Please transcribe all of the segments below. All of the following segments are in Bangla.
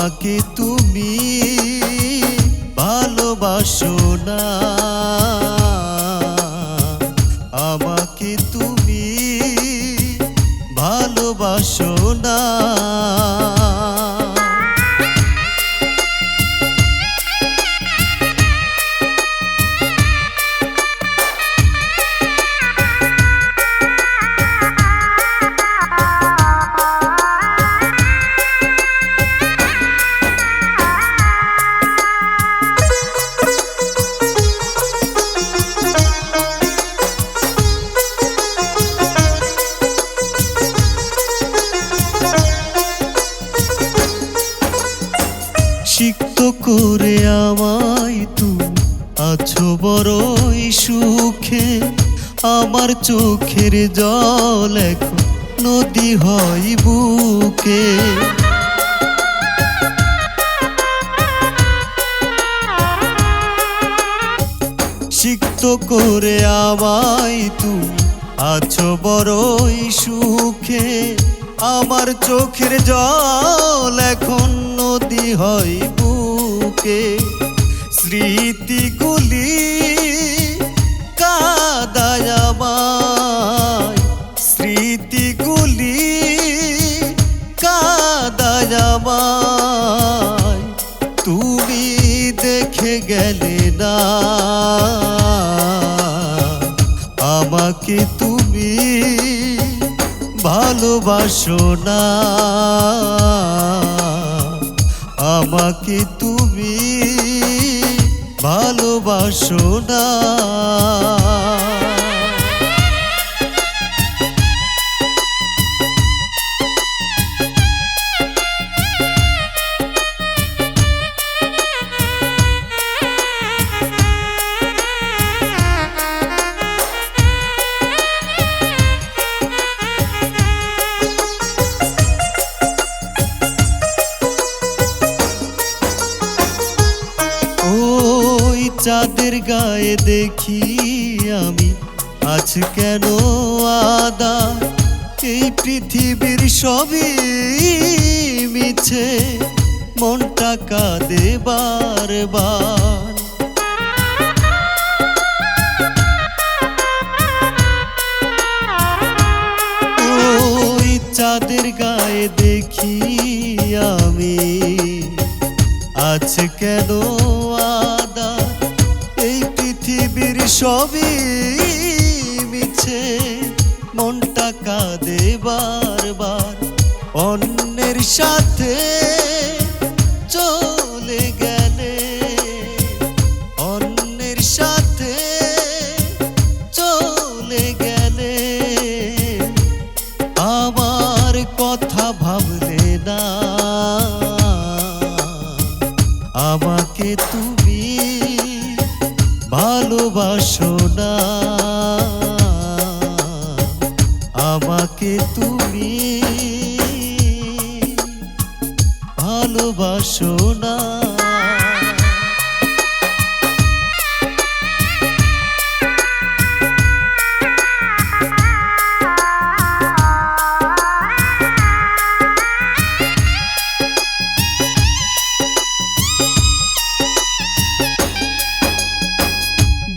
আমাকে তুমি ভালোবাসো না। আমাকে তুমি ভালোবাসো না। সিক্ত করে আমায় তুমি আছো বড়ই সুখে। আমার চোখের জল এখন নদী হয় বুকে। সিক্ত করে আমায় তুমি আছো বড়ই সুখে। আমার চোখের জল এখন নদী হয় বুকে স্মৃতিগুলি কাদায় আমায়। স্মৃতিগুলি কাদায় আমায়। তুমি দেখে গেলে না। আমাকে তুমি ভালোবাসো না। আমাকে ভালোবাসো চাঁদের গায়ে দেখি আমি। আজ কেন আদা? এই পৃথিবীর সবই মিছে। মনটা কাঁদে বারবার। ওই চাঁদের গায়ে দেখি আমি। আছে কেন সবই মিছে মনটা কাঁদে বারবার। অন্যের সাথে চলে গেলে, অন্যের সাথে চলে গেলে। আমার কথা ভাবলে না। আমাকে তুমি ভালোবাসো না। আমাকে তুমি ভালোবাসো না।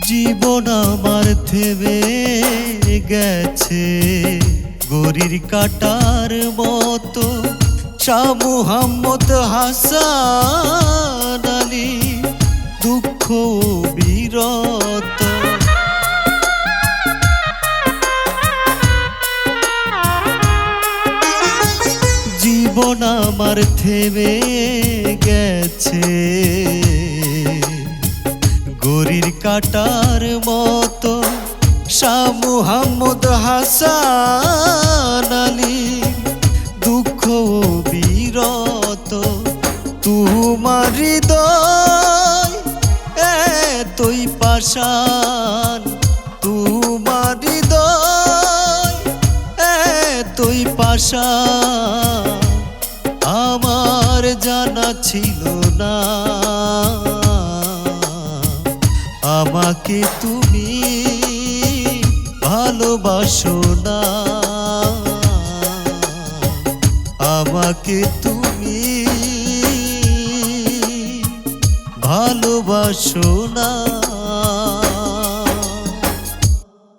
জীবন আমার থেমে গেছে। গরির কাটার মতো শাহ মুহাম্মদ হাসান আলী, দুঃখ বিরত। জীবন আমার থেমে গেছে। গরির কাটার মতো শাহ হাসান আলী। দুঃখ বিরত তোমার হৃদয়, এতই পাশান তোমার হৃদয়, এতই পাশান আমার জানা ছিল না। আমাকে তুমি ভালোবাসো না। আমাকে তুমি ভালোবাসো না।